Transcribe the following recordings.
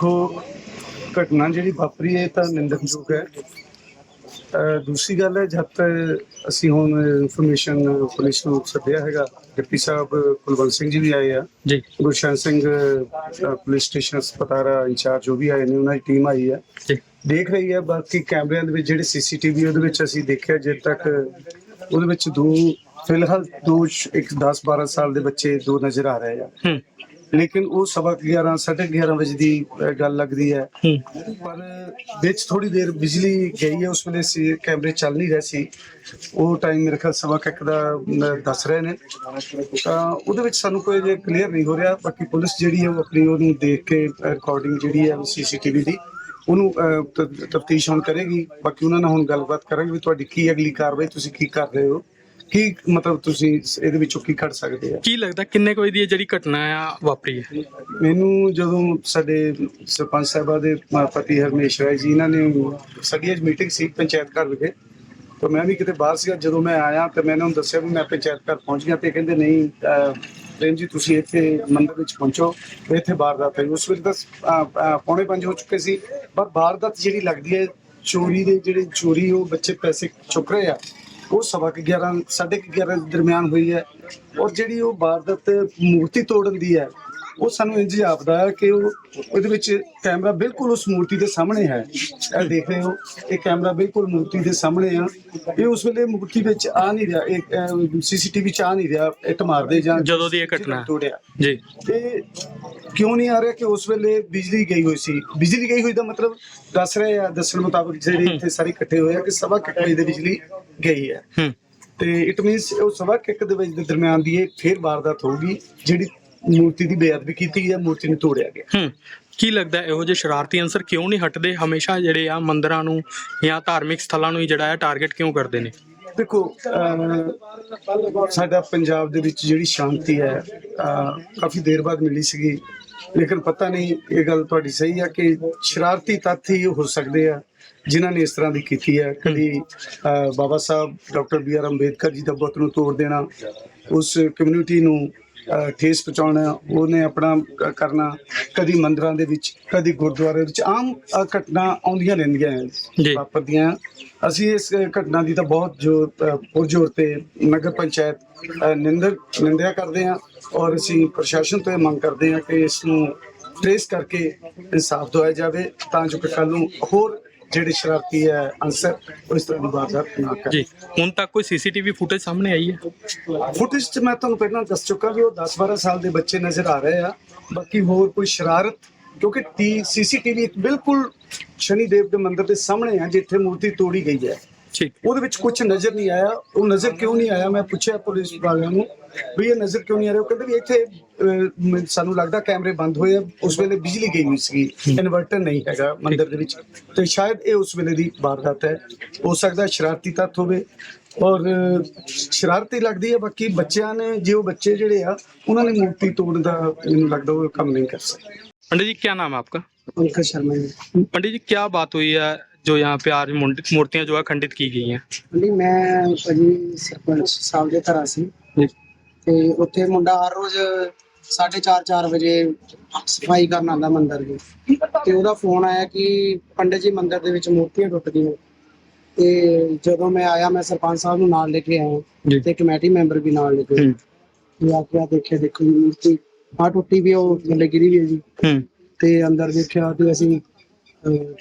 ਦੇਖੋ ਘਟਨਾ ਜਿਹੜੀ ਵਾਪਰੀ ਹੈ ਤਾਂ ਨਿੰਦਣਯੋਗ ਹੈ। ਦੂਸਰੀ ਗੱਲ ਹੈ ਜਦ ਤੱਕ ਅਸੀਂ ਹੁਣ ਇਨਫੋਰਮੇਸ਼ਨ ਪੁਲਿਸ ਨੂੰ ਸੱਦਿਆ ਹੈਗਾ ਡਿਪਟੀ ਸਾਹਿਬ ਕੁਲਵੰਤ ਸਿੰਘ ਜੀ ਵੀ ਆਏ ਆ। ਜੀ। ਗੁਰਸ਼ਰਨ ਸਿੰਘ ਪੁਲਿਸ ਸਟੇਸ਼ਨ ਹਸਪਤਾਲ ਇੰਚਾਰਜ ਜੋ ਵੀ ਆਏ ਨੇ ਉਹਨਾਂ ਦੀ ਟੀਮ ਆਈ ਹੈ। ਜੀ। ਦੇਖ ਰਹੀ ਹੈ ਬਾਕੀ ਕੈਮਰਿਆਂ ਦੇ ਵਿੱਚ ਜਿਹੜੇ ਸੀਸੀਟੀਵੀ ਉਹਦੇ ਵਿੱਚ ਅਸੀਂ ਦੇਖਿਆ ਜੇ ਤੱਕ ਉਹਦੇ ਵਿੱਚ ਦੋ ਫਿਲਹਾਲ ਦੋ ਇੱਕ 10 12 ਸਾਲ ਦੇ ਬੱਚੇ ਦੋ ਨਜ਼ਰ ਆ ਰਹੇ ਆ। ਲੇਕਿਨ ਉਹ ਸਵਾ ਕੁ 11 11:30 ਵਜੇ ਦੀ ਗੱਲ ਲੱਗਦੀ ਹੈ। ਹੂੰ। ਪਰ ਵਿੱਚ ਥੋੜੀ ਦੇਰ ਬਿਜਲੀ ਗਈ ਹੈ ਉਸ ਵੇਲੇ ਸੀ ਕੈਮਰੇ ਚੱਲ ਨਹੀਂ ਰਹੇ ਸੀ। ਉਹ ਟਾਈਮ ਮੇਰੇ ਖਿਆਲ ਸਵਾ ਕੁ ਇੱਕ ਦਾ ਅਮ, ਦੱਸ ਰਹੇ ਨੇ। ਤਾਂ ਉਹਦੇ ਵਿੱਚ ਸਾਨੂੰ ਕੋਈ ਜੇ ਕਲੀਅਰ ਨਹੀਂ ਹੋ ਰਿਹਾ। ਬਾਕੀ ਪੁਲਿਸ ਜਿਹੜੀ ਹੈ ਉਹ ਆਪਣੀ ਉਹਨੂੰ ਦੇਖ ਕੇ ਰਿਕਾਰਡਿੰਗ ਜਿਹੜੀ ਹੈ ਸੀਸੀਟੀਵੀ ਦੀ ਉਹਨੂੰ ਤਫਤੀਸ਼ ਹੁਣ ਕਰੇਗੀ। ਬਾਕੀ ਉਹਨਾਂ ਨਾਲ ਹੁਣ ਗੱਲਬਾਤ ਕਰਾਂਗੇ ਵੀ ਤੁਹਾਡੀ ਕੀ ਅਗਲੀ ਕਾਰਵਾਈ ਤੁਸੀਂ ਕੀ ਕਰ ਰਹੇ ਹੋ। ਕੀ ਮਤਲਬ ਤੁਸੀਂ ਇਹਦੇ ਵਿੱਚੋਂ ਕੀ ਕੱਢ ਸਕਦੇ ਆ? ਕੀ ਲੱਗਦਾ ਕਿੰਨੇ ਕੋਈ ਦੀ ਇਹ ਜਿਹੜੀ ਘਟਨਾ ਆ ਵਾਪਰੀ ਹੈ? ਮੈਨੂੰ ਜਦੋਂ ਸਾਡੇ ਸਰਪੰਚ ਸਾਹਿਬਾ ਦੇ ਪਤੀ ਹਰਮੇਸ਼ ਰਾਏ ਜੀ ਇਹਨਾਂ ਨੇ ਸਾਡੀ ਅੱਜ ਮੀਟਿੰਗ ਸੀ ਪੰਚਾਇਤ ਘਰ ਵਿਖੇ। ਤਾਂ ਮੈਂ ਵੀ ਕਿਤੇ ਬਾਹਰ ਸੀਗਾ ਜਦੋਂ ਮੈਂ ਆਇਆ ਤੇ ਮੈਂ ਇਹਨਾਂ ਨੂੰ ਦੱਸਿਆ ਵੀ ਮੈਂ ਪੰਚਾਇਤ ਘਰ ਪਹੁੰਚ ਗਿਆ ਤੇ ਕਹਿੰਦੇ ਨਹੀਂ ਅਹ, ਪ੍ਰੇਮ ਜੀ ਤੁਸੀਂ ਇੱਥੇ ਮੰਦਿਰ ਵਿੱਚ ਪਹੁੰਚੋ ਤੇ ਇੱਥੇ ਵਾਰਦਾਤ ਹੋਈ। ਉਸ ਵੇਲੇ ਤਾਂ ਅਹ, ਅਹ, ਪੌਣੇ ਪੰਜ ਹੋ ਚੁੱਕੇ ਸੀ ਪਰ ਵਾਰਦਾਤ ਜਿਹੜੀ ਲੱਗਦੀ ਹੈ ਚੋਰੀ ਦੇ ਜਿਹੜੇ ਚੋਰੀ ਉਹ ਬੱਚੇ ਪੈਸੇ ਚੁੱਕ ਰਹੇ ਆ। ਉਹ ਸਵਾ ਕੁ 11 ਸਾਢੇ ਕੁ 11 ਦੇ ਦਰਮਿਆਨ ਹੋਈ ਹੈ ਔਰ ਜਿਹੜੀ ਉਹ ਵਾਰਦਾਤ ਮੂਰਤੀ ਤੋੜਨ ਦੀ ਹੈ ਉਹ ਸਾਨੂੰ ਇੰਜ ਜਾਪਦਾ ਹੈ ਕਿ ਉਹ ਉਹਦੇ ਵਿੱਚ ਕੈਮਰਾ ਬਿਲਕੁਲ ਉਸ ਮੂਰਤੀ ਦੇ ਸਾਹਮਣੇ ਹੈ। ਇਹ ਦੇਖ ਰਹੇ ਹੋ ਇਹ ਕੈਮਰਾ ਬਿਲਕੁਲ ਮੂਰਤੀ ਦੇ ਸਾਹਮਣੇ ਆ। ਇਹ ਉਸ ਵੇਲੇ ਮੂਰਤੀ ਵਿੱਚ ਆ ਨਹੀਂ ਰਿਹਾ ਇਹ ਸੀਸੀਟੀਵੀ ਚ ਆ ਨਹੀਂ ਰਿਹਾ ਇੱਟ ਮਾਰਦੇ ਜਾਂ ਜਦੋਂ ਦੀ ਇਹ ਘਟਨਾ। ਤੋੜਿਆ। ਜੀ। ਤੇ ਕਿਉਂ ਨਹੀਂ ਆ ਰਿਹਾ ਕਿ ਉਸ ਵੇਲੇ ਬਿਜਲੀ ਗਈ ਹੋਈ ਸੀ? ਬਿਜਲੀ ਗਈ ਹੋਈ ਦਾ ਮਤਲਬ ਦੱਸ ਰਹੇ ਆ ਦੱਸਣ ਮੁਤਾਬਕ ਜਿਹੜੇ ਇੱਥੇ ਸਾਰੇ ਇਕੱਠੇ ਹੋਏ ਆ ਕਿ ਸਵਾ ਕੁ ਇੱਕ ਵਜੇ ਦੇ ਬਿਜਲੀ ਗਈ ਹੈ। ਤੇ ਇਟ ਮੀਨਸ ਉਹ ਸਵਾ ਕੁ ਇੱਕ ਦੇ ਵਜੇ ਦੇ ਦਰਮਿਆਨ ਦੀ ਇਹ ਫੇਰ ਵਾਰਦਾਤ ਹੋਊਗੀ ਜਿਹੜੀ ਮੂਰਤੀ ਦੀ ਬੇਅਦਬੀ ਕੀਤੀ ਹੈ ਮੂਰਤੀ ਨੂੰ ਤੋੜਿਆ ਗਿਆ? ਹੂੰ। ਕੀ ਲੱਗਦਾ ਇਹੋ ਜਿਹੇ ਸ਼ਰਾਰਤੀ ਅੰਸਰ ਕਿਉਂ ਨਹੀਂ ਹਟਦੇ? ਹਮੇਸ਼ਾ ਜਿਹੜੇ ਆ ਮੰਦਰਾਂ ਨੂੰ ਜਾਂ ਧਾਰਮਿਕ ਸਥਲਾਂ ਨੂੰ ਹੀ ਜਿਹੜਾ ਆ ਟਾਰਗੇਟ ਕਿਉਂ ਕਰਦੇ ਨੇ? ਦੇਖੋ ਸਾਡਾ ਪੰਜਾਬ ਦੇ ਵਿੱਚ ਜਿਹੜੀ ਸ਼ਾਂਤੀ ਹੈ ਕਾਫੀ ਦੇਰ ਬਾਅਦ ਮਿਲੀ ਸੀਗੀ। ਲੇਕਿਨ ਪਤਾ ਨਹੀਂ ਇਹ ਗੱਲ ਤੁਹਾਡੀ ਸਹੀ ਹੈ ਕਿ ਸ਼ਰਾਰਤੀ ਤੱਥ ਹੀ ਹੋ ਸਕਦੇ ਆ ਜਿਨ੍ਹਾਂ ਨੇ ਇਸ ਤਰ੍ਹਾਂ ਦੀ ਕੀਤੀ ਹੈ। ਕਦੀ Baba Sahib doctor B R Ambedkar ji ਦਾ ਬੁੱਤ ਨੂੰ ਤੋੜ ਦੇਣਾ ਉਸ ਕਮਿਊਨਿਟੀ ਨੂੰ ਠੇਸ ਪਹੁੰਚਾਉਣਾ ਉਹਨੇ ਆਪਣਾ ਕਰਨਾ ਕਦੀ ਮੰਦਰਾਂ ਦੇ ਵਿੱਚ ਕਦੀ ਗੁਰਦੁਆਰੇ ਵਿੱਚ ਆਮ ਘਟਨਾ ਆਉਂਦੀਆਂ ਰਹਿੰਦੀਆਂ। ਹੈ ਵਾਪਰਦੀਆਂ ਅਸੀਂ ਇਸ ਘਟਨਾ ਦੀ ਤਾਂ ਬਹੁਤ ਜੋ ਅ, ਪੁਰਜੋਰ ਤੇ ਨਗਰ ਪੰਚਾਇਤ ਨਿੰਦਰ ਨਿੰਦਿਆ ਕਰਦੇ ਹਾਂ ਔਰ ਅਸੀਂ ਪ੍ਰਸ਼ਾਸਨ ਤੋਂ ਇਹ ਮੰਗ ਕਰਦੇ ਹਾਂ ਕਿ ਇਸ ਨੂੰ ਟ੍ਰੇਸ ਕਰਕੇ ਇਨਸਾਫ ਦਿਵਾਇਆ ਜਾਵੇ ਤਾਂ ਜੋ ਕਿ ਕੱਲ ਨੂੰ ਹੋਰ ਜਿਹੜੇ ਸ਼ਰਾਰਤੀ ਹੈ ਅਨਸਰ ਉਹ ਇਸ ਤਰ੍ਹਾਂ ਦੀ ਵਾਰਦਾਤ ਨਾ ਕਰਨ ਜੀ ਹੁਣ ਤੱਕ ਕੋਈ ਸੀਸੀਟੀਵੀ ਫੁਟੇਜ ਸਾਹਮਣੇ ਆਈ ਹੈ? ਫੁਟੇਜ 'ਚ ਮੈਂ ਤੁਹਾਨੂੰ ਪਹਿਲਾਂ ਦੱਸ ਚੁੱਕਾ ਵੀ ਉਹ 10-12 ਸਾਲ ਦੇ ਬੱਚੇ ਨਜ਼ਰ ਆ ਰਹੇ ਆ ਬਾਕੀ ਹੋਰ ਕੋਈ ਸ਼ਰਾਰਤ ਕਿਉਂਕਿ ਟੀ ਸੀਸੀਟੀਵੀ ਬਿਲਕੁਲ ਸ਼ਨੀ ਦੇਵ ਦੇ ਮੰਦਿਰ ਦੇ ਸਾਹਮਣੇ ਹੈ ਜਿੱਥੇ ਮੂਰਤੀ ਤੋੜੀ ਗਈ ਹੈ। ਠੀਕ ਉਹਦੇ ਵਿੱਚ ਕੁਝ ਨਜ਼ਰ ਨਹੀਂ ਆਇਆ ਉਹ ਨਜ਼ਰ ਕਿਉਂ ਨਹੀਂ ਆਇਆ ਮੈਂ ਪੁੱਛਿਆ ਪੁਲਿਸ ਵਾਲਿਆਂ ਨੂੰ ਵੀ ਇਹ ਨਜ਼ਰ ਕਿਉਂ ਨਹੀਂ ਆ ਰਿਹਾ ਉਹ ਕਹਿੰਦੇ ਵੀ ਇੱਥੇ ਅਹ, ਮ- ਸਾਨੂੰ ਲੱਗਦਾ ਕੈਮਰੇ ਬੰਦ ਹੋਏ ਆ ਉਸ ਵੇਲੇ ਬਿਜਲੀ ਗਈ ਹੋਈ ਸੀ ਇਨਵਰਟਰ ਨਹੀਂ ਹੈਗਾ ਮੰਦਿਰ ਦੇ ਵਿੱਚ ਤੇ ਸ਼ਾਇਦ ਇਹ ਉਸ ਵੇਲੇ ਦੀ ਵਾਰਦਾਤ ਹੈ ਹੋ ਸਕਦਾ ਸ਼ਰਾਰਤੀ ਤੱਤ ਹੋਵੇ ਔਰ ਅਹ, ਸ਼ਰਾਰਤੀ ਲੱਗਦੀ ਹੈ ਬਾਕੀ ਬੱਚਿਆਂ ਨੇ ਜੇ ਉਹ ਬੱਚੇ ਜਿਹੜੇ ਆ ਉਹਨਾਂ ਨੇ ਮੂਰਤੀ ਤੋੜਨ ਦਾ ਮੈਨੂੰ ਲੱਗਦਾ ਉਹ ਕੰਮ ਨਹੀਂ ਕਰ ਸਕਦੇ पंडित जी क्या नाम है आपका ਅੰਕਲ ਸ਼ਰਮਾ ਜੀ पंडित जी क्या बात हुई है जो यहाँ पे आज मूर्ति- मूर्तियां जो है खंडित की गई हैं ਨਹੀਂ ਮੈਂ ਭਾਜੀ ਸਰਪੰਚ ਸਾਹਿਬ ਦੇ ਘਰ ਸੀ ਜੀ ਤੇ ਉੱਥੇ ਮੁੰਡਾ ਹਰ ਰੋਜ਼ 4:30 4 ਵਜੇ ਸਫਾਈ ਕਰਨ ਆਉਂਦਾ ਮੰਦਿਰ ਦੀ ਤੇ ਉਹਦਾ ਫੋਨ ਆਇਆ ਕਿ ਪੰਡਿਤ ਜੀ ਮੰਦਿਰ ਦੇ ਵਿੱਚ ਮੂਰਤੀਆਂ ਟੁੱਟ ਗਈਆਂ ਤੇ ਜਦੋਂ ਮੈਂ ਆਇਆ ਮੈਂ ਸਰਪੰਚ ਸਾਹਿਬ ਨੂੰ ਨਾਲ ਲੈ ਕੇ ਆਇਆ ਜੀ ਤੇ ਕਮੇਟੀ ਮੈਂਬਰ ਵੀ ਨਾਲ ਲੈ ਕੇ ਹੂੰ ਵੀ ਆ ਕੇ ਦੇਖਿਆ ਦੇਖੋ ਜੀ ਮੂਰਤੀ ਆ ਟੁੱਟੀ ਵੀ ਆ, ਉਹ ਥੱਲੇ ਗਿਰੀ ਵੀ ਹੈ ਜੀ ਹੂੰ ਤੇ ਅੰਦਰ ਦੇਖਿਆ ਤੇ ਅਸੀਂ ਅਹ,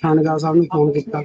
ਥਾਣੇਦਾਰ ਸਾਹਿਬ ਨੂੰ ਫੋਨ ਕੀਤਾ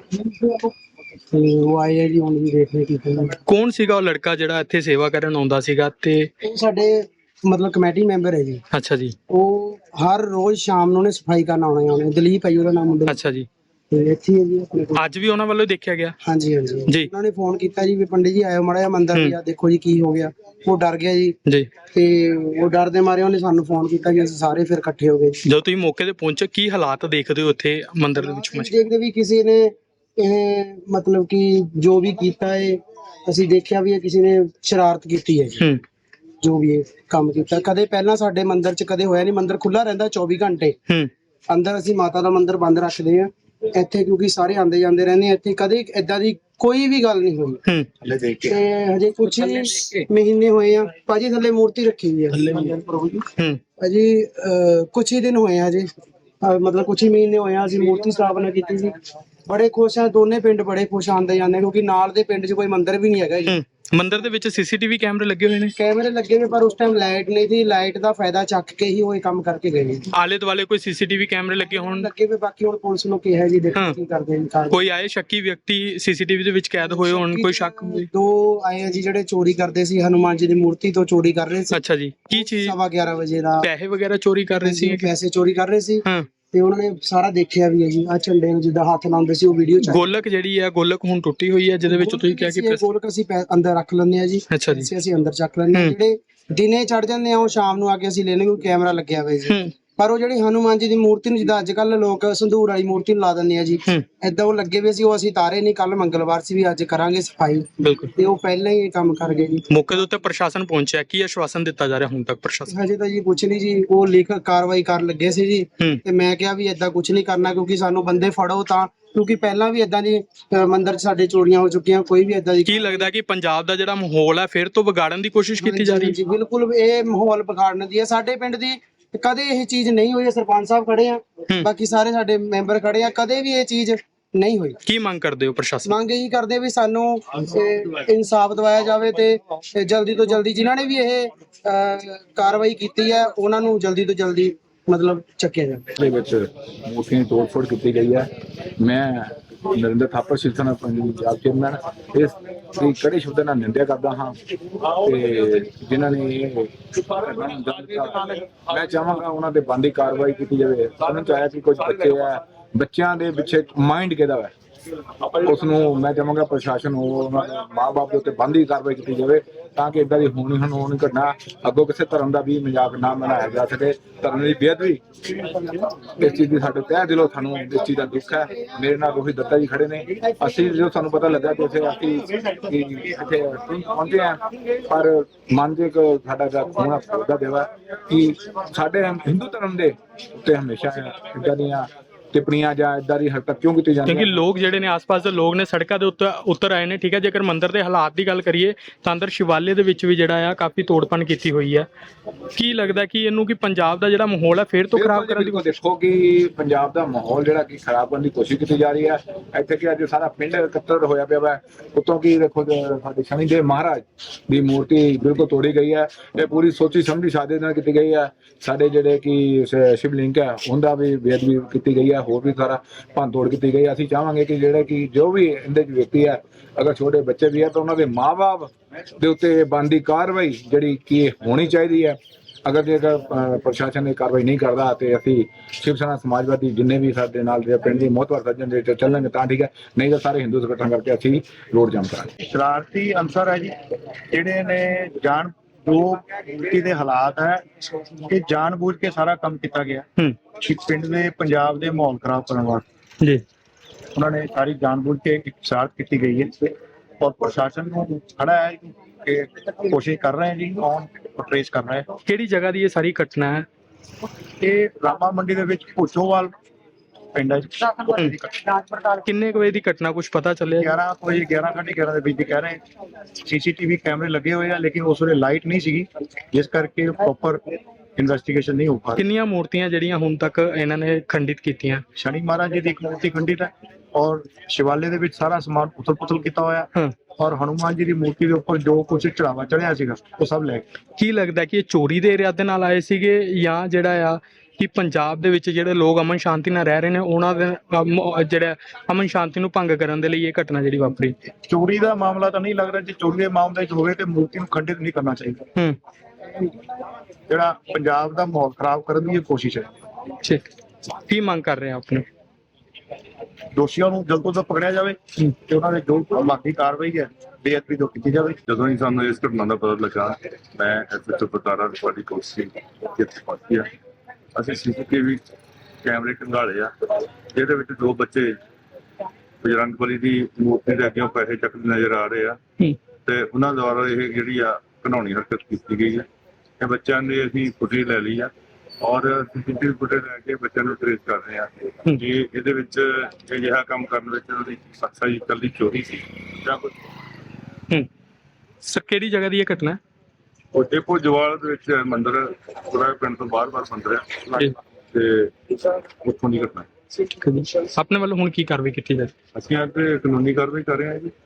ਤੇ ਉਹ ਆਏ ਆ ਜੀ ਹੁਣ ਵੀ ਦੇਖ ਰਹੇ ਕੀ ਕਹਿੰਦੇ ਕੌਣ ਸੀਗਾ ਉਹ ਲੜਕਾ ਜਿਹੜਾ ਇੱਥੇ ਸੇਵਾ ਕਰਨ ਆਉਂਦਾ ਸੀਗਾ ਤੇ ਉਹ ਸਾਡੇ ਮਤਲਬ ਕਮੇਟੀ ਮੈਂਬਰ ਹੈ ਜੀ। ਅੱਛਾ ਜੀ। ਉਹ ਹਰ ਰੋਜ਼ ਸ਼ਾਮ ਨੂੰ ਨੇ ਸਫ਼ਾਈ ਕਰਨ ਆਉਣਾ ਆਉਣਾ ਦਲੀਪ ਹੈ ਜੀ ਉਹਦਾ ਨਾਮ ਮੁੰਡੇ। ਅੱਛਾ ਜੀ। ਤੇ ਇੱਥੇ ਹੀ ਹੈ ਜੀ ਆਪਣੇ ਕੋਲ ਅੱਜ ਵੀ ਉਹਨਾਂ ਵੱਲੋਂ ਦੇਖਿਆ ਗਿਆ? ਹਾਂਜੀ ਹਾਂਜੀ। ਜੀ। ਉਹਨਾਂ ਨੇ ਫੋਨ ਕੀਤਾ ਜੀ ਵੀ ਪੰਡਿਤ ਜੀ ਆਇਓ ਮੜਾ ਜਿਹਾ ਮੰਦਰ ਹੂੰ। ਵੀ ਆ ਦੇਖੋ ਜੀ ਕੀ ਹੋ ਗਿਆ। ਉਹ ਡਰ ਗਿਆ ਜੀ। ਜੀ। ਤੇ ਉਹ ਡਰ ਦੇ ਮਾਰੇ ਉਹਨੇ ਸਾਨੂੰ ਫੋਨ ਕੀਤਾ ਕਿ ਅਸੀਂ ਸਾਰੇ ਫਿਰ ਇਕੱਠੇ ਹੋ ਗਏ ਜੀ। ਜਦੋਂ ਤੁਸੀਂ ਮੌਕੇ ਤੇ ਪਹੁੰਚੇ ਕੀ ਹਾਲਾਤ ਦੇਖਦੇ ਹੋ ਇੱਥੇ ਮੰਦਿਰ ਦੇ ਵਿੱਚ ਅਸੀਂ ਦੇਖਦੇ ਵੀ ਕਿਸੇ ਨੇ ਇਹ ਮਤਲਬ ਕਿ ਜੋ ਵੀ ਕੀਤਾ ਹੈ ਅਸੀਂ ਦੇਖਿਆ ਵੀ ਇਹ ਕਿਸੇ ਨੇ ਸ਼ਰਾਰਤ ਕੀਤੀ ਹੈ ਜੀ। ਹੂੰ। ਜੋ ਵੀ ਇਹ ਕੰਮ ਕੀਤਾ। ਕਦੇ ਪਹਿਲਾਂ ਸਾਡੇ ਮੰਦਿਰ 'ਚ ਕਦੇ ਹੋਇਆ ਨਹੀਂ ਮੰਦਿਰ ਖੁੱਲਾ ਰਹਿੰਦਾ 24 ਘੰਟੇ। ਹੂੰ। ਅੰਦਰ ਅਸੀਂ ਮਾਤਾ ਦਾ ਮੰਦਿਰ ਬੰਦ ਰੱਖਦੇ ਆ ਇੱਥੇ ਕਿਉਂਕਿ ਸਾਰੇ ਆਂਦੇ ਜਾਂਦੇ ਰਹਿੰਦੇ ਆ ਇੱਥੇ ਕਦੇ ਇਦਾਂ ਦੀ ਕੋਈ ਵੀ ਗੱਲ ਨਹੀਂ ਹੋਈ। ਹੂੰ। ਤੇ ਹਜੇ ਕੁਝ ਮਹੀਨੇ ਹੋਏ ਆ ਭਾਜੀ ਥੱਲੇ ਮੂਰਤੀ ਰੱਖੀ ਹੋਈ ਹੈ ਹੂੰ। ਭਾਜੀ ਕੁਝ ਹੀ ਦਿਨ ਹੋਏ ਆ ਹਜੇ। ਅਹ ਮਤਲਬ ਕੁਝ ਹੀ ਮਹੀਨੇ ਹੋਏ ਆ ਅਸੀਂ ਮੂਰਤੀ ਸਥਾਪਨਾ ਕੀਤੀ ਸੀ। ਬੜੇ ਖੁਸ਼ ਆ ਦੋਨੇ ਪਿੰਡ ਬੜੇ ਖੁਸ਼ ਆਂਦੇ ਜਾਂਦੇ ਕਿਉਂਕਿ ਨਾਲ ਦੇ ਪਿੰਡ 'ਚ ਕੋਈ ਮੰਦਿਰ ਵੀ ਨਹੀਂ ਹੈਗਾ ਜੀ। ਹੂੰ। ਮੰਦਿਰ ਦੇ ਵਿੱਚ ਸੀਸੀਟੀਵੀ ਕੈਮਰੇ ਲੱਗੇ ਹੋਏ ਨੇ? ਕੈਮਰੇ ਲੱਗੇ ਨੇ ਪਰ ਉਸ ਟਾਈਮ ਲਾਈਟ ਨਹੀਂ ਸੀ। ਲਾਈਟ ਦਾ ਫਾਇਦਾ ਚੱਕ ਕੇ ਹੀ ਉਹ ਇਹ ਕੰਮ ਕਰਕੇ ਗਏ ਨੇ। ਆਲੇ ਦੁਆਲੇ ਕੋਈ ਸੀਸੀਟੀਵੀ ਕੈਮਰੇ ਲੱਗੇ ਹੋਣ? ਲੱਗੇ ਵੀ ਬਾਕੀ ਹੁਣ ਪੁਲਿਸ ਨੂੰ ਕਿਹਾ ਜੀ ਦੇਖੋ। ਕੀ ਕਰਦੇ ਨੇ ਕਾਰਵਾਈ। ਕੋਈ ਆਏ ਸ਼ੱਕੀ ਵਿਅਕਤੀ ਸੀਸੀਟੀਵੀ ਦੇ ਵਿੱਚ ਕੈਦ ਹੋਏ ਹੋਣ? ਕੋਈ ਸ਼ੱਕ ਹੋਵੇ ਦੋ ਆਏ ਆ ਜੀ ਜਿਹੜੇ ਚੋਰੀ ਕਰਦੇ ਸੀ। ਹਨੂਮਾਨ ਜੀ ਦੀ ਮੂਰਤੀ ਤੋਂ ਚੋਰੀ ਕਰ ਰਹੇ ਸੀ। ਅੱਛਾ ਜੀ। ਕੀ ਚੀਜ਼? ਸਵਾ 11 ਵਜੇ ਦਾ ਪੈਸੇ ਵਗੈਰਾ ਚੋਰੀ ਕਰ ਰਹੇ ਸੀ ਪੈਸੇ ਚੋਰੀ ਕਰ ਰਹੇ ਸੀ। ਹਾਂ। ਤੇ ਉਹਨਾਂ ਨੇ ਸਾਰਾ ਦੇਖਿਆ ਵੀ ਹੈ ਜੀ ਆ ਝੰਡੇ ਨੂੰ ਜਿੱਦਾਂ ਹੱਥ ਲਾਉਂਦੇ ਸੀ ਉਹ ਵੀਡੀਓ ਚ ਗੋਲਕ ਜਿਹੜੀ ਹੈ ਗੋਲਕ ਹੁਣ ਟੁੱਟੀ ਹੋਈ ਹੈ ਜਿਹਦੇ ਵਿੱਚ ਤੁਸੀਂ ਕਿਹਾ ਕਿ ਪੈਸੇ- ਗੋਲਕ ਅਸੀਂ ਪੈ- ਅੰਦਰ ਰੱਖ ਲੈਂਦੇ ਆ ਜੀ। ਅੱਛਾ ਜੀ। ਅਸੀਂ ਅਸੀਂ ਅੰਦਰ ਚੱਕ ਲੈਂਦੇ ਆ ਹੂੰ। ਜਿਹੜੇ ਦਿਨੇ ਚੜ ਜਾਂਦੇ ਆ ਉਹ ਸ਼ਾਮ ਨੂੰ ਆ ਕੇ ਅਸੀਂ ਲੈਣੇ ਕੋਈ ਕੈਮਰਾ ਲੱਗਿਆ ਹੋਇਆ ਜੀ। ਹੂੰ। ਪਰ ਉਹ ਜਿਹੜੀ ਹਨੂਮਾਨ ਜੀ ਦੀ ਮੂਰਤੀ ਨੂੰ ਜਿੱਦਾਂ ਅੱਜ ਕੱਲ ਲੋਕ ਸੰਧੂਰ ਵਾਲੀ ਮੂਰਤੀ ਨੂੰ ਲਾ ਦਿੰਦੇ ਆ ਜੀ ਏਦਾਂ ਉਹ ਲੱਗੇ ਹੋਏ ਸੀ ਉਹ ਅਸੀਂ ਤਾਰੇ ਨਹੀਂ ਕੱਲ ਮੰਗਲਵਾਰ ਸੀ ਵੀ ਅੱਜ ਕਰਾਂਗੇ ਸਫ਼ਾਈ। ਬਿਲਕੁਲ। ਤੇ ਉਹ ਪਹਿਲਾਂ ਹੀ ਇਹ ਕੰਮ ਕਰ ਗਏ ਜੀ। ਮੌਕੇ ਦੇ ਉੱਤੇ ਪ੍ਰਸ਼ਾਸਨ ਪਹੁੰਚਿਆ ਕੀ ਆਸ਼ਵਾਸਨ ਦਿੱਤਾ ਜਾ ਰਿਹਾ ਹੁਣ ਤੱਕ ਪ੍ਰਸ਼ਾਸਨ? ਹਜੇ ਤਾਂ ਜੀ ਕੁਛ ਨਹੀਂ ਜੀ ਉਹ ਲਿਖ ਕਾਰਵਾਈ ਕਰਨ ਲੱਗੇ ਸੀ ਜੀ। ਤੇ ਮੈਂ ਕਿਹਾ ਵੀ ਏਦਾਂ ਕੁਝ ਨਹੀਂ ਕਰਨਾ ਕਿਉਂਕਿ ਸਾਨੂੰ ਬੰਦੇ ਫੜੋ ਤਾਂ ਕਿਉਂਕਿ ਪਹਿਲਾਂ ਵੀ ਏਦਾਂ ਦੀ ਮੰਦਿਰ ਸਾਡੇ ਚੋਰੀਆਂ ਹੋ ਚੁੱਕੀਆਂ ਕੋਈ ਵੀ ਏਦਾਂ ਦੀ ਕੀ ਲੱਗਦਾ ਕਿ ਪੰਜਾਬ ਦਾ ਜਿਹੜਾ ਮਾਹੌਲ ਹੈ ਫਿਰ ਤੋਂ ਵਿਗਾੜਨ ਦੀ ਕੋਸ਼ਿਸ਼ ਕੀਤੀ ਜਾ ਰਹੀ ਹੈ? ਜੀ ਬਿਲਕੁਲ ਇਹ ਮਾਹੌਲ ਵਿਗਾੜਨ ਦੀ ਹੈ। ਸਾਡੇ ਪਿੰਡ ਦੀ ਕਦੇ ਇਹ ਚੀਜ਼ ਨਹੀਂ ਹੋਈ ਹੈ, ਸਰਪੰਚ ਸਾਹਿਬ ਖੜੇ ਆ। ਬਾਕੀ ਸਾਰੇ ਸਾਡੇ ਮੈਂਬਰ ਖੜੇ ਆ ਕਦੇ ਵੀ ਇਹ ਚੀਜ਼ ਨਹੀਂ ਹੋਈ। ਕੀ ਮੰਗ ਕਰਦੇ ਹੋ ਪ੍ਰਸ਼ਾਸਨ? ਮੰਗ ਇਹੀ ਕਰਦੇ ਵੀ ਸਾਨੂੰ ਇਹ ਇਨਸਾਫ ਦਿਵਾਇਆ ਜਾਵੇ ਤੇ ਇਹ ਜਲਦੀ ਤੋਂ ਜਲਦੀ ਜਿਨ੍ਹਾਂ ਨੇ ਵੀ ਇਹ ਅਹ, ਕਾਰਵਾਈ ਕੀਤੀ ਹੈ ਉਹਨਾਂ ਨੂੰ ਜਲਦੀ ਤੋਂ ਜਲਦੀ ਮਤਲਬ ਚੱਕਿਆ ਜਾਵੇ। ਦੇ ਵਿੱਚ ਮੂਰਤੀਆਂ ਦੀ ਤੋੜਫੋੜ ਕੀਤੀ ਗਈ ਹੈ। ਮੈਂ ਨਰਿੰਦਰ ਥਾਪਰ ਸ਼ਿਵਸੈਨਾ ਪੰਜਾਬ ਚੇਅਰਮੈਨ ਇਸ ਦੀ ਕੜੇ ਸ਼ਬਦਾਂ ਨਾਲ ਨਿੰਦਿਆ ਕਰਦਾ ਹਾਂ ਤੇ ਜਿਨ੍ਹਾਂ ਨੇ ਇਹ ਮੈਂ ਚਾਹਾਂਗਾ ਉਹਨਾਂ ਤੇ ਬੰਦੀ ਕਾਰਵਾਈ ਕੀਤੀ ਜਾਵੇ। ਸਾਨੂੰ ਚਾਹਿਆ ਕਿ ਕੁਝ ਬੱਚੇ ਆ, ਬੱਚਿਆਂ ਦੇ ਪਿੱਛੇ ਮਾਈਂਡ ਕਿਹਦਾ ਹੈ ਉਸ ਨੂੰ ਮੈਂ ਚਾਹਾਂਗਾ ਪ੍ਰਸ਼ਾਸਨ ਨੂੰ, ਉਹਨਾਂ ਦੇ ਮਾਪੇ ਦੇ ਉੱਤੇ ਬੰਦੀ ਕਾਰਵਾਈ ਕੀਤੀ ਜਾਵੇ। ਤਾਂ ਕਿ ਇਦਾਂ ਦੀ ਹੋਣੀ ਹੁਣ ਘਟਨਾ, ਅੱਗੋਂ ਕਿਸੇ ਧਰਮ ਦਾ ਵੀ ਮਜ਼ਾਕ ਨਾ ਬਣਾਇਆ ਜਾ ਸਕੇ, ਧਰਮ ਦੀ ਬੇਅਦਬੀ। ਇਸ ਚੀਜ਼ ਦੀ ਸਾਡੇ ਤਹਿ ਦਿਲੋਂ ਸਾਨੂੰ ਇਸ ਚੀਜ਼ ਦਾ ਦੁੱਖ ਹੈ। ਮੇਰੇ ਨਾਲ ਰੋਹਿਤ ਦੱਤਾ ਜੀ ਖੜੇ ਨੇ। ਅਸੀਂ ਜਦੋਂ ਸਾਨੂੰ ਪਤਾ ਲੱਗਾ ਕਿ ਇੱਥੇ ਅਸੀਂ, ਕਿ ਇੱਥੇ ਪਹੁੰਚੇ ਆ ਪਰ ਮਨ ਦੇ ਇੱਕ ਸਾਡਾ ਦਾ ਖੂਨਾ ਫੋੜਾ ਦੇਵਾ ਕਿ ਸਾਡੇ ਹਿੰਦੂ ਧਰਮ ਦੇ ਉੱਤੇ ਹਮੇਸ਼ਾ ਇਦਾਂ ਦੀਆਂ ਟਿੱਪਣੀਆਂ ਜਾਂ ਇਦਾਂ ਦੀ ਹਰਕਤ ਕਿਉਂ ਕੀਤੀ ਜਾਂਦੀ ਕਿਉਂਕਿ ਲੋਕ ਜਿਹੜੇ ਨੇ ਆਸ-ਪਾਸ ਦੇ ਲੋਕ ਨੇ ਸੜਕਾਂ ਦੇ ਉੱਤੇ ਉਤਰ ਆਏ ਨੇ ਠੀਕ ਹੈ? ਜੇਕਰ ਮੰਦਿਰ ਦੇ ਹਾਲਾਤ ਦੀ ਗੱਲ ਕਰੀਏ ਤਾਂ ਅੰਦਰ ਸ਼ਿਵਾਲੇ ਦੇ ਵਿੱਚ ਵੀ ਜਿਹੜਾ ਆ ਕਾਫੀ ਤੋੜਪਣ ਕੀਤੀ ਹੋਈ ਹੈ। ਕੀ ਲੱਗਦਾ ਕਿ ਇਹਨੂੰ ਕਿ ਪੰਜਾਬ ਦਾ ਜਿਹੜਾ ਮਾਹੌਲ ਹੈ ਫੇਰ ਤੋਂ ਖਰਾਬ ਕਰਨ ਦੀ ਬਿਲਕੁਲ। ਦੇਖੋ ਕਿ ਪੰਜਾਬ ਦਾ ਮਾਹੌਲ ਜਿਹੜਾ ਕਿ ਖਰਾਬ ਕਰਨ ਦੀ ਕੋਸ਼ਿਸ਼ ਕੀਤੀ ਜਾ ਰਹੀ ਹੈ। ਇੱਥੇ ਕਿ ਅੱਜ ਸਾਰਾ ਪਿੰਡ ਇਕੱਤਰ ਹੋਇਆ ਪਿਆ ਵਾ। ਉਤੋਂ ਕੀ ਦੇਖੋ ਸਾਡੇ ਸ਼ਨੀ ਦੇਵ ਮਹਾਰਾਜ ਦੀ ਮੂਰਤੀ ਬਿਲਕੁਲ ਤੋੜੀ ਗਈ ਹੈ ਇਹ ਪੂਰੀ ਸੋਚੀ ਸਮਝੀ ਸਾਦੇ ਨਾਲ ਕੀਤੀ ਗਈ ਹੈ। ਸਾਡੇ ਜਿਹੜੇ ਕਿ ਸ਼ਿਵਲਿੰਗ ਹੈ ਉਹਦਾ ਵੀ ਬੇਅਦਬੀ ਕੀਤੀ ਗਈ ਹੈ। ਹੋਰ ਵੀ ਸਾਰਾ ਭੰਨ ਕੀਤੀ ਗਈ। ਅਸੀਂ ਚਾਹਾਂਗੇ ਕਿ ਜਿਹੜੇ ਕਿ ਜੋ ਵੀ ਇਹਦੇ ਚ ਵਿਅਕਤੀ ਹੈ, ਅਗਰ ਛੋਟੇ ਬੱਚੇ ਵੀ ਹੈ, ਤਾਂ ਉਹਨਾਂ ਦੇ ਮਾਪੇ ਦੇ ਉੱਤੇ ਬੰਦੀ ਕਾਰਵਾਈ ਜਿਹੜੀ ਕਿ ਹੋਣੀ ਚਾਹੀਦੀ ਹੈ। ਅਗਰ ਜੇਕਰ ਪ੍ਰਸ਼ਾਸਨ ਇਹ ਕਾਰਵਾਈ ਨਹੀਂ ਕਰਦਾ ਤੇ ਅਸੀਂ ਸ਼ਿਵ ਸੈਨਾ ਸਮਾਜਵਾਦੀ ਜਿੰਨੇ ਵੀ ਸਾਡੇ ਨਾਲ ਦੇ ਪਿੰਡ ਦੀ ਮੋਹਤਵਰ ਸੱਜਣ ਦੇ ਚੱਲਣਗੇ ਤਾਂ ਠੀਕ ਹੈ। ਨਹੀਂ ਤਾਂ ਸਾਰੇ ਹਿੰਦੂ ਸੰਗਠਨ ਕਰਕੇ ਅਸੀਂ ਰੋਡ ਜਾਮ ਕਰਾਂਗੇ। ਸ਼ਰਾਰਤੀ ਅਨਸਰ ਹੈ ਜੀ। ਜਿਹੜੇ ਨੇ ਜਾਣ ਜੋ ਮੂਰਤੀ ਦੇ ਹਾਲਾਤ ਹੈ ਕਿ ਜਾਣਬੁੱਝ ਕੇ ਸਾਰਾ ਕੰਮ ਕੀਤਾ ਗਿਆ। ਹੂੰ। ਕਿ ਪਿੰਡ ਦੇ ਪੰਜਾਬ ਦੇ ਮਾਹੌਲ ਖਰਾਬ ਕਰਨ ਵਾਸਤੇ। ਜੀ। ਉਹਨਾਂ ਨੇ ਸਾਰੀ ਜਾਣਬੁੱਝ ਕੇ ਇੱਕ ਸ਼ਰਾਰਤ ਕੀਤੀ ਗਈ ਹੈ। ਔਰ ਪ੍ਰਸ਼ਾਸਨ ਨੂੰ ਖੜਾ ਹੈ ਕਿ ਕੋਸ਼ਿਸ਼ ਕਰ ਰਹੇ ਹੈ ਜੀ ਕੌਣ ਟ੍ਰੇਸ ਕਰ ਰਿਹਾ ਹੈ। ਕਿਹੜੀ ਜਗ੍ਹਾ ਦੀ ਇਹ ਸਾਰੀ ਘਟਨਾ ਹੈ? ਇਹ ਰਾਮਾ ਮੰਡੀ ਦੇ ਵਿੱਚ ਭੁੱਚੋਵਾਲ ਪਿੰਡ ਹੈ ਜੀ। ਕਿੰਨੇ ਕੁ ਵਜੇ ਦੀ ਘਟਨਾ ਕੁਝ ਪਤਾ ਚੱਲਿਆ 11 ਵਜੇ 11 ਘੰਟੇ 11 ਦੇ ਵਿੱਚ ਦੀ ਕਹਿ ਰਹੇ ਸੀਸੀਟੀਵੀ ਕੈਮਰੇ ਲੱਗੇ ਹੋਏ ਆ ਲੇਕਿਨ ਉਸ ਵੇਲੇ ਲਾਈਟ ਨਹੀਂ ਸੀਗੀ ਜਿਸ ਕਰਕੇ ਪ੍ਰੋਪਰ ਇਨਵੈਸਟੀਗੇਸ਼ਨ ਨਹੀਂ ਹੋ ਪਾ ਰਹੀ। ਕਿੰਨੀਆਂ ਮੂਰਤੀਆਂ ਜਿਹੜੀਆਂ ਹੁਣ ਤੱਕ ਇਹਨਾਂ ਨੇ ਖੰਡਿਤ ਕੀਤੀਆਂ? ਸ਼ਨੀ ਮਹਾਰਾਜ ਜੀ ਦੀ ਇੱਕ ਮੂਰਤੀ ਖੰਡਿਤ ਹੈ ਔਰ ਸ਼ਿਵਾਲੇ ਦੇ ਵਿੱਚ ਸਾਰਾ ਸਮਾਨ ਉਥਲ ਪੁਥਲ ਕੀਤਾ ਹੋਇਆ ਹਾਂ ਔਰ ਹਨੂਮਾਨ ਜੀ ਦੀ ਮੂਰਤੀ ਦੇ ਉੱਪਰ ਜੋ ਕੁਝ ਚੜਾਵਾ ਚੜਿਆ ਸੀਗਾ ਉਹ ਸਭ ਲੈ ਗਏ। ਕੀ ਲੱਗਦਾ ਕਿ ਇਹ ਚੋਰੀ ਦੇ ਇਰਾਦੇ ਨਾਲ ਆਏ ਸੀਗੇ ਜਾਂ ਜਿਹੜਾ ਆ ਕਿ ਪੰਜਾਬ ਦੇ ਵਿੱਚ ਜਿਹੜੇ ਲੋਕ ਅਮਨ ਸ਼ਾਂਤੀ ਨਾਲ ਰਹਿ ਰਹੇ ਨੇ ਉਹਨਾਂ ਦੇ ਜਿਹੜਾ ਅਮਨ ਸ਼ਾਂਤੀ ਨੂੰ ਭੰਗ ਕਰਨ ਦੇ ਲਈ ਇਹ ਘਟਨਾ ਜਿਹੜੀ ਵਾਪਰੀ। ਚੋਰੀ ਦਾ ਮਾਮਲਾ ਤਾਂ ਨਹੀਂ ਲੱਗ ਰਿਹਾ ਜੇ ਚੋਰੀ ਦੇ ਮਾਮਲੇ 'ਚ ਹੋਵੇ ਤੇ ਮੂਰਤੀ ਨੂੰ ਖੰਡਿਤ ਨਹੀਂ ਕਰਨਾ ਚਾਹੀਦਾ। ਹੂੰ। ਜਿਹੜਾ ਪੰਜਾਬ ਦਾ ਮਾਹੌਲ ਖਰਾਬ ਕਰਨ ਦੀ ਇਹ ਕੋਸ਼ਿਸ਼ ਹੈ। ਠੀਕ ਕੀ ਮੰਗ ਕਰ ਰਹੇ ਆ ਆਪਣੇ ਦੋਸ਼ੀਆਂ ਨੂੰ ਜਲਦ ਤੋਂ ਜਲਦ ਪਕੜਿਆ ਜਾਵੇ ਤੇ ਉਹਨਾਂ ਦੇ ਜੋ ਬਾਕੀ ਕਾਰਵਾਈ ਹੈ ਬੇਅਦਬੀ ਤੋਂ ਕੀਤੀ ਜਾਵੇ। ਜਦੋਂ ਹੀ ਸਾਨੂੰ ਇਸ ਘਟਨਾ ਦਾ ਪਤਾ ਲੱਗਾ ਮੈਂ ਐਸਐਚਓ ਬਤਾਰਾ ਦੀ ਕੋਸ਼ਿਸ਼ ਕਿਤੇ ਪਹੁੰਚਿਆ ਅਸੀਂ ਸੀਸੀਟੀਵੀ ਕੈਮਰੇ ਖੰਗਾਲੇ ਆ। ਜਿਹਦੇ ਵਿੱਚ ਦੋ ਬੱਚੇ ਬਜਰੰਗ ਬਲੀ ਦੀ ਮੂਰਤੀ ਦੇ ਅੱਗੇ ਪੈਸੇ ਚੱਕਦੇ ਨਜ਼ਰ ਆ ਰਹੇ ਆ। ਤੇ ਉਹਨਾਂ ਦੁਆਰਾ ਇਹ ਜਿਹੜੀ ਆ ਘਨਾਉਣੀ ਹਰਕਤ ਕੀਤੀ ਗਈ ਹੈ ਇਹ ਬੱਚਿਆਂ ਦੀ ਅਸੀਂ ਫੁਟੇਜ ਲੈ ਲਈ ਆ ਔਰ ਸੀਸੀਟੀਵੀ ਫੁਟੇਜ ਲੈ ਕੇ ਬੱਚਿਆਂ ਨੂੰ ਟ੍ਰੇਸ ਕਰ ਰਹੇ ਆ। ਜੀ ਇਹਦੇ ਵਿੱਚ ਇਹ ਜਿਹੜਾ ਕੰਮ ਕਰਨ ਵਿੱਚ ਉਹਦੀ ਸਖਸਾਈ ਇਕੱਲੀ ਚੋਰੀ ਸੀ ਜਾਂ ਕੁਝ ਹੂੰ। ਸਰ ਕਿਹੜੀ ਜਗ੍ਹਾ ਦੀ ਇਹ ਘਟਨਾ ਹੈ? ਉਹ ਡੇਪੋ ਜਵਾਲ ਦੇ ਵਿੱਚ ਮੰਦਿਰ ਪੂਰਾ ਪਿੰਡ ਤੋਂ ਬਾਹਰ-ਬਾਹਰ ਮੰਦਿਰ ਹੈ। ਤੇ ਉੱਥੋਂ ਦੀ ਘਟਨਾ ਆਪਣੇ ਵੱਲੋਂ ਹੁਣ ਕੀ ਕਾਰਵਾਈ ਕੀਤੀ ਜਾਏ ਅਸੀਂ ਅੱਜ ਕਾਨੂੰਨੀ ਕਾਰਵਾਈ ਕਰ ਰਹੇ ਹਾਂ ਜੀ।